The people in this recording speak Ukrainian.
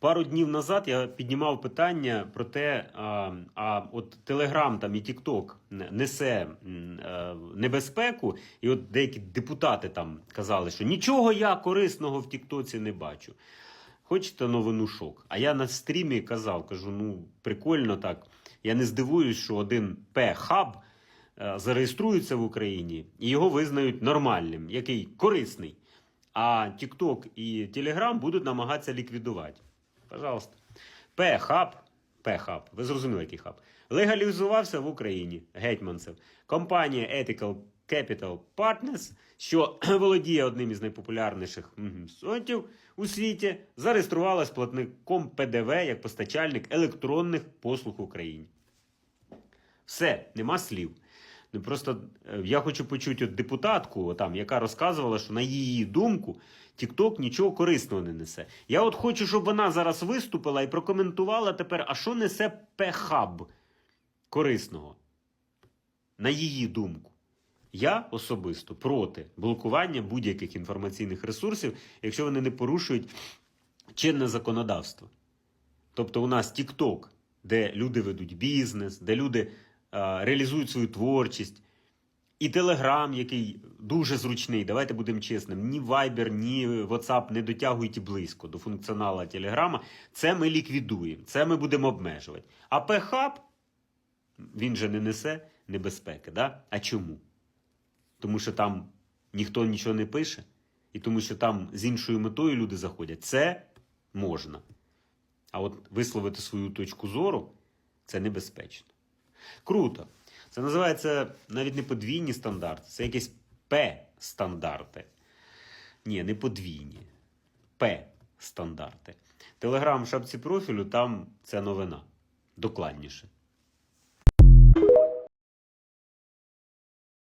Пару днів назад я піднімав питання про те, а, а от Телеграм там і Тікток несе е, небезпеку, і от деякі депутати там казали, що нічого я корисного в Тіктоці не бачу. Хочете новину шок? А я на стрімі казав, кажу, ну прикольно так. Я не здивуюсь, що один П-хаб е, зареєструється в Україні і його визнають нормальним, який корисний. А TikTok і Telegram будуть намагатися ліквідувати. Пожалуйста. П-хаб, П-хаб, ви зрозуміли, який хаб. Легалізувався в Україні гетьманцев. Компанія Ethical Capital Partners, що володіє одним із найпопулярніших сайтів у світі, зареєструвалась платником ПДВ як постачальник електронних послуг в Україні. Все, нема слів. Ну просто е, я хочу почути от депутатку, там, яка розказувала, що на її думку TikTok нічого корисного не несе. Я от хочу, щоб вона зараз виступила і прокоментувала тепер, а що несе Пехаб корисного? На її думку. Я особисто проти блокування будь-яких інформаційних ресурсів, якщо вони не порушують чинне законодавство. Тобто у нас TikTok, де люди ведуть бізнес, де люди реалізують свою творчість, і Telegram, який дуже зручний, давайте будемо чесним, ні Viber, ні WhatsApp не дотягують близько до функціонала Телеграма. Це ми ліквідуємо, це ми будемо обмежувати. А PHub, він же не несе небезпеки. Да? А чому? Тому що там ніхто нічого не пише, і тому що там з іншою метою люди заходять. Це можна. А от висловити свою точку зору це небезпечно. Круто. Це називається навіть не подвійні стандарти, це якісь П-стандарти. Ні, не подвійні. П-стандарти. Телеграм в шапці профілю, там це новина. Докладніше.